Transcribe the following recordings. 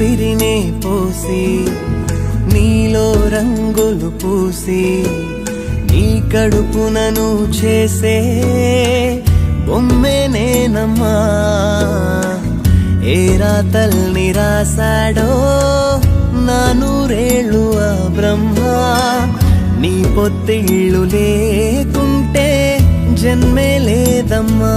పిరినే పోసి నీలో రంగులు పూసి నీ కడుపునను చేసే బొమ్మే నేనమ్మా. ఏ రాతల్ని రాశాడో నా నూరేళ్ళు ఆ బ్రహ్మ. నీ పొత్తిళ్ళు లేకుంటే జన్మే లేదమ్మా.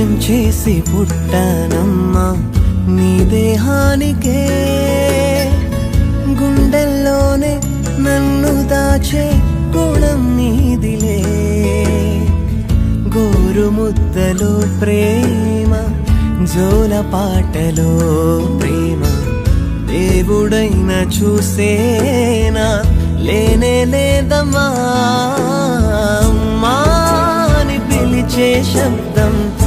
గాయం చేసి పుట్టానమ్మా? నీ దేహానికే గుండెల్లోనే నన్ను దాచే గుణం నీదిలే. గోరుముద్దలో ప్రేమ జోల పాటలో ప్రేమ. దేవుడైన చూసేనా? లేనే లేదమ్మా. అమ్మా అని పిలిచే శబ్దం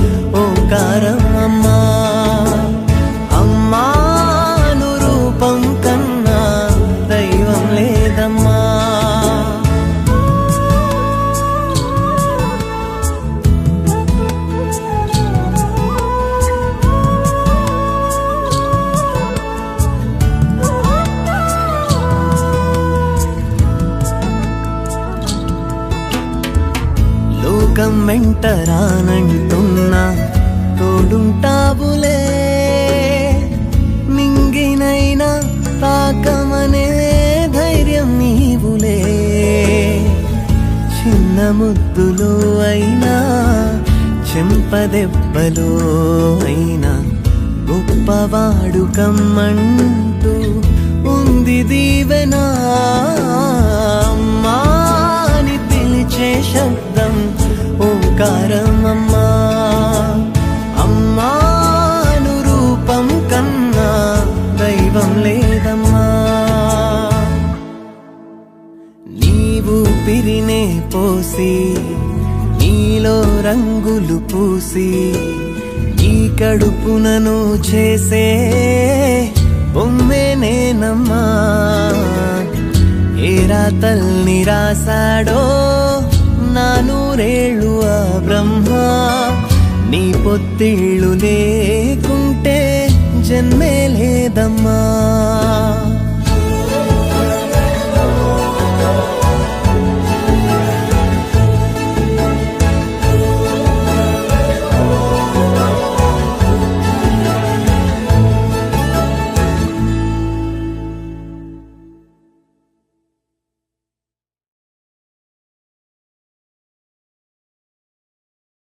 వెంట రానంటున్నా తోడుంటావులే. మింగినైనా తాకమనే ధైర్యం నీవులే. చిన్న ముద్దులు అయినా చెంపదెబ్బలో అయినా గొప్పవాడు కమ్మంటూ ఉంది దీవెనా. పిరినే పోసి నీలో రంగులు పూసి ఈ కడుపునను చేసే బొమ్మే నేనమ్మా ఏ రాతల్ని రాశాడో నా నూరేళ్ళు ఆ బ్రహ్మ. నీ పొత్తిళ్ళు లేకుంటే జన్మే లేదమ్మా.